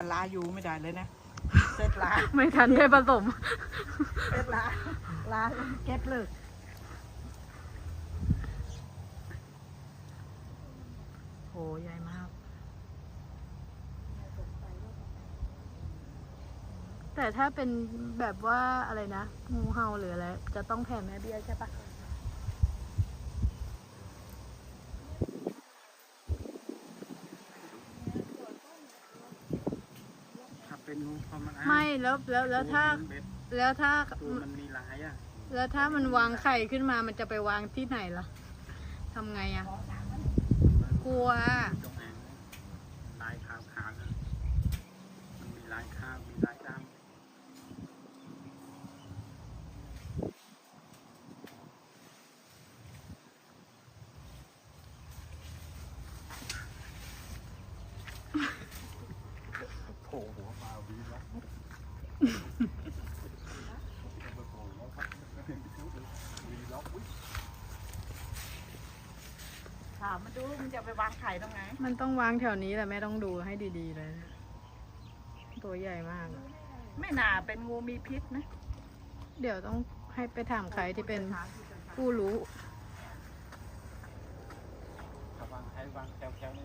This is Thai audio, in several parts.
ลาอยู่ไม่ได้เลยนะเสร็จลาไม่ทันได้ผสมเสร็จลาลาเก็บเลยโหใหญ่มาก แต่ถ้าเป็นแบบว่าอะไรนะงูเห่าหรืออะไรจะต้องแผ่แม่เบี้ยใช่ปะ เป็นงูธรรมดาไม่แล้วแล้วแล้วถ้าตัวมันเบ็ดแล้วถ้า ตัวมันมีลายอะแล้วถ้ามันวางไข่ขึ้นมามันจะไปวางที่ไหนล่ะทำไงอะกลัว จงอางลายขาวขาวๆนะมันมีลายขาวมีลายดำ โผล่หัวมาวีแล้ววีล็อกอุ๊ยถามมันดูมันจะไปวางไข่ตรงไหนมันต้องวางแถวนี้แหละแม่ต้องดูให้ดีๆเลยนะตัวใหญ่มากไม่น่าเป็นงูมีพิษนะเดี๋ยวต้องให้ไปถามใครที่เป็นผู้รู้ระวังให้วางแถวๆนี้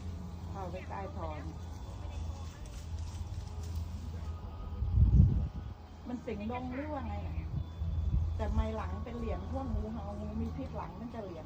เข้าไปใต้ทอนมันสิงลงหรือว่าไงน่ะแต่ไม่หลังเป็นเหรียญพวกงูเห่างูมีพิษหลังมันจะเหรียญ